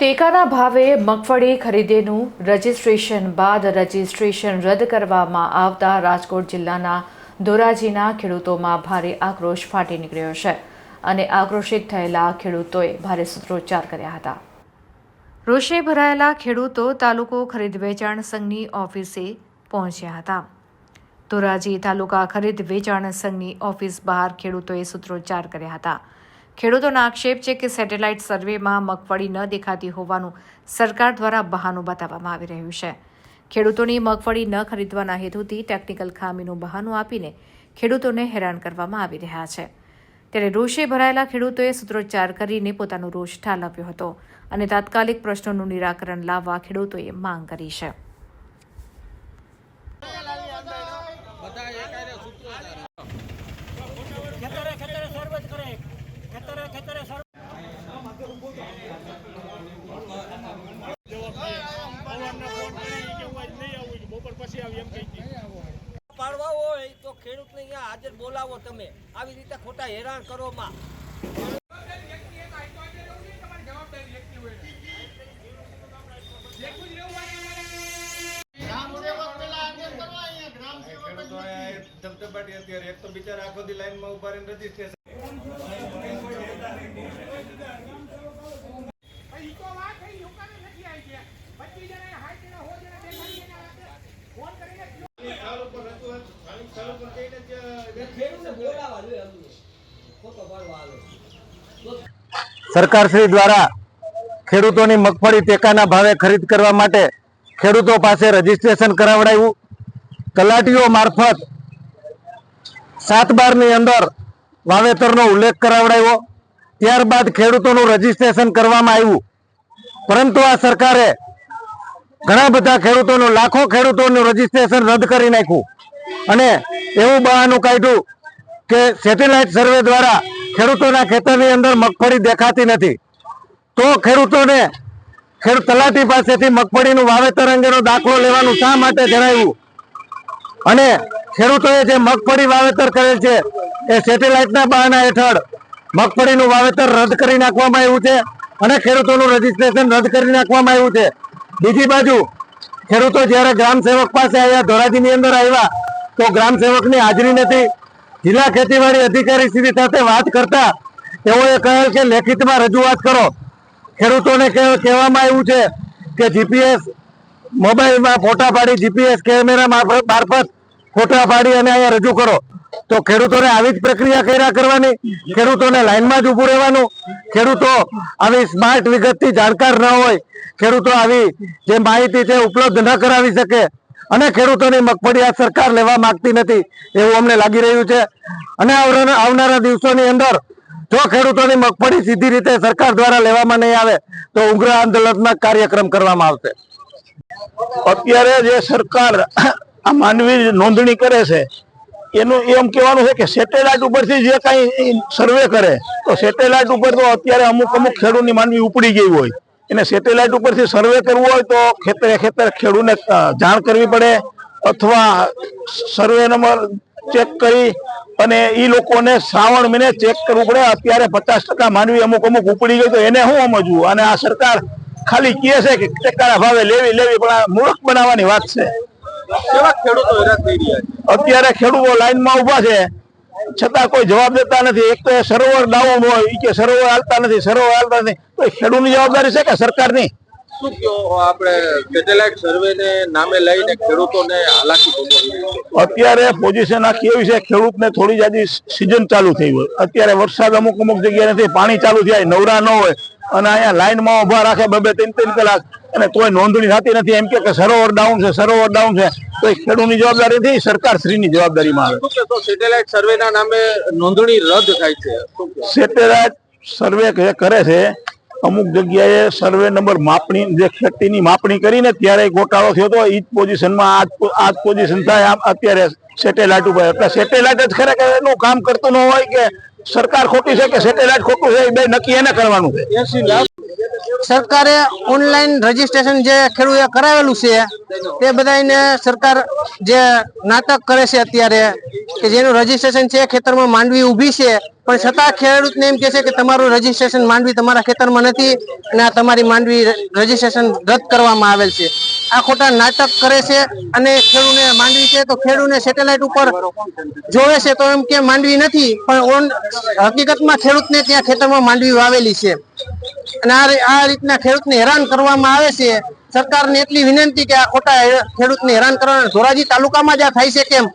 ટેકાના ભાવે મગફળી ખરીદેનું રજિસ્ટ્રેશન બાદ રજિસ્ટ્રેશન રદ કરવામાં આવતા રાજકોટ જિલ્લાના ધોરાજીના ખેડૂતોમાં ભારે આક્રોશ ફાટી નીકળ્યો છે અને આક્રોશિત થયેલા ખેડૂતોએ ભારે સૂત્રોચ્ચાર કર્યા હતા. રોષે ભરાયેલા ખેડૂતો તાલુકો ખરીદ વેચાણ સંઘની ઓફિસે પહોંચ્યા હતા. ધોરાજી તાલુકા ખરીદ વેચાણ સંઘની ઓફિસ બહાર ખેડૂતોએ સૂત્રોચ્ચાર કર્યા હતા. ખેડૂતોનો આક્ષેપ છે કે સેટેલાઇટ સર્વેમાં મગફળી ન દેખાતી હોવાનું સરકાર દ્વારા બહાનું બતાવવામાં આવી રહ્યું છે. ખેડૂતોની મગફળી ન ખરીદવાના હેતુથી ટેકનિકલ ખામીનું બહાનું આપીને ખેડૂતોને હેરાન કરવામાં આવી રહ્યા છે. ત્યારે રોષે ભરાયેલા ખેડૂતોએ સૂત્રોચ્ચાર કરીને પોતાનો રોષ ઠાલવ્યો હતો અને તાત્કાલિક પ્રશ્નોનું નિરાકરણ લાવવા ખેડૂતોએ માંગ કરી છે ખેતરે ખેતરે સર્વે જ કરે પાડવા હોય તો ખેડૂતને અહીંયા હાજર બોલાવો તમે. આવી રીતે ખોટા હેરાન કરો માં. ધબધબાટી અત્યારે, એક તો બિચારા આખો દી લાઈનમાં ઊભા રહીને રજીસ્ટ્રેશન સરકારશ્રી દ્વારા ખેડૂતોની મગફળી ટેકાના ભાવે ખરીદ કરવા માટે ખેડૂતો પાસે રજીસ્ટ્રેશન કરાવડાવ્યું તલાટીઓ મારફત સાત બારની અંદર વાવેતરનો ઉલ્લેખ કરાવડાવ્યો. ત્યારબાદ ખેડૂતોનું રજીસ્ટ્રેશન કરવામાં આવ્યું. પરંતુ આ સરકારે ઘણા બધા ખેડૂતોનું, લાખો ખેડૂતોનું રજીસ્ટ્રેશન રદ કરી નાખ્યું. અને એવું બહાનું કાઢ્યું કે સેટેલાઇટ સર્વે દ્વારા ખેડૂતોના ખેતરની અંદર મગફળી દેખાતી નથી. તો ખેડૂતોને ખેડૂત તલાટી પાસેથી મગફળીનું વાવેતર અંગેનો દાખલો લેવાનું શા માટે જણાવ્યું? અને ખેડૂતોએ જે મગફળી વાવેતર કરેલ છે, એ સેટેલાઇટના બહાના હેઠળ મગફળીનું વાવેતર રદ કરી નાખવામાં આવ્યું છે અને ખેડૂતોનું રજીસ્ટ્રેશન રદ કરી નાખવામાં આવ્યું છે. બીજી બાજુ, ખેડૂતો જ્યારે ગ્રામ સેવક પાસે આવ્યા ધોરાજીની અંદર આવ્યા, તો ગ્રામ સેવકની હાજરી નથી. જિલ્લા ખેતીવાડી અધિકારી શ્રી સાથે વાત કરતા તેઓએ કહેલ કે લેખિતમાં રજૂઆત કરો. ખેડૂતોને કહેવામાં આવ્યું છે કે જીપીએસ મોબાઈલમાં ફોટા પાડી, જીપીએસ કેમેરા મારફત ફોટા પાડી અને અહીંયા રજૂ કરો. તો ખેડૂતોને આવી જ પ્રક્રિયા કર્યા કરવાની. ખેડૂતોને લાઈનમાં જ ઊભું રહેવાનું. ખેડૂતો આવી સ્માર્ટ વિગતથી જાણકાર ન હોય. ખેડૂતો આવી જે માહિતી છે ઉપલબ્ધ ન કરાવી શકે. અને ખેડૂતોની મગફળી આ સરકાર લેવા માંગતી નથી. એવું અમને લાગી રહ્યું છે. અને આવનારા દિવસોની અંદર જો ખેડૂતોની મગફળી સીધી રીતે સરકાર દ્વારા લેવામાં નહીં આવે, તો ઉગ્ર આંદોલનના કાર્યક્રમ કરવામાં આવશે. અત્યારે જે સરકાર આ માનવી નોંધણી કરે છે એનું એમ કહેવાનું છે કે સેટેલાઇટ ઉપરથી જે કાંઈ સર્વે કરે, તો સેટેલાઇટ ઉપર તો અત્યારે અમુક અમુક ખેડૂતની માનવી ઉપડી ગઈ હોય. એને સેટેલાઇટ ઉપરથી સર્વે કરવું હોય તો ખેતરે ખેતર ખેડૂતને જાણ કરવી પડે અથવા સર્વે નંબર ચેક કરી અને એ લોકોને શ્રાવણ મહિને ચેક કરવું પડે. અત્યારે પચાસ ટકા માનવી અમુક અમુક ઉપડી ગઈ તો એને શું સમજવું? અને આ સરકાર ખાલી કહે છે કે ટેકાના ભાવે લેવી લેવી, પણ આ મૂર્ખ બનાવવાની વાત છે. અત્યારે ખેડૂતો લાઈનમાં ઊભા છે. છતાં કોઈ જવાબ દેતા નથી. એક તો સરોવર ડાઉન હોય કે સરોવર હાલતા નથી સરોવર હાલતા નથી. તો ખેડૂતની જવાબદારી છે કે સરકારની? શું કયો આપણે? સેટેલાઇટ સર્વે નામે લઈને ખેડૂતોને હાલાકી ભોગવવી અત્યારે પોઝિશન આખી એવી છે ખેડૂતને થોડી જાજી સિઝન ચાલુ થઈ હોય. અત્યારે વરસાદ અમુક અમુક જગ્યાએ નથી પાણી ચાલુ થાય નવરા ન હોય. અને અહીંયા લાઈનમાં ઊભા રાખે બે બે ત્રણ ત્રણ કલાક. અને કોઈ નોંધણી થતી નથી. એમ કે સરોવર ડાઉન છે સરોવર ડાઉન છે. તો એ ખેડૂતની જવાબદારી નથી સરકાર શ્રીની જવાબદારીમાં આવે. તો સેટેલાઇટ સર્વે ના નામે નોંધણી રદ થાય છે? સેટેલાઇટ સર્વે કરે છે અમુક જગ્યાએ સર્વે નંબર માપણી જે ખેતીની માપણી કરીને ત્યારે ગોટાળો થયો હતો. ઈ જ પોઝિશનમાં આ જ પોઝિશન થાય અત્યારે સેટેલાઇટ ઉપર એટલે સેટેલાઇટ જ ખરેખર એનું કામ કરતું ન હોય કે સરકાર ખોટી છે કે સેટેલાઇટ ખોટું છે એ બે નક્કી એને કરવાનું છે. સરકારે ઓનલાઈન રજીસ્ટ્રેશન જે ખેડૂતે કરાવેલું છે, તે બધાને સરકાર જે નાટક કરે છે અત્યારે, કે જેનું રજીસ્ટ્રેશન છે ખેતરમાં માંડવી ઊભી છે, પણ છતાં ખેડૂતને એમ કે છે કે તમારું રજીસ્ટ્રેશન માંડવી તમારા ખેતરમાં નથી અને આ તમારી માંડવી રજીસ્ટ્રેશન રદ કરવામાં આવેલ છે. આ ખોટા નાટક કરે છે અને ખેડૂને માંડવી છે તો ખેડૂને સેટેલાઇટ ઉપર જોવે છે તો એમ કે માંડવી નથી, પણ હકીકતમાં ખેડૂતને ત્યાં ખેતરમાં માંડવી વાવેલી છે. અને આ રીતના ખેડૂતને હેરાન કરવામાં આવે છે. સરકારને એટલી વિનંતી કે આ ખોટા ખેડૂતને હેરાન કરવાના. ધોરાજી તાલુકામાં જ આ થાય છે કેમ?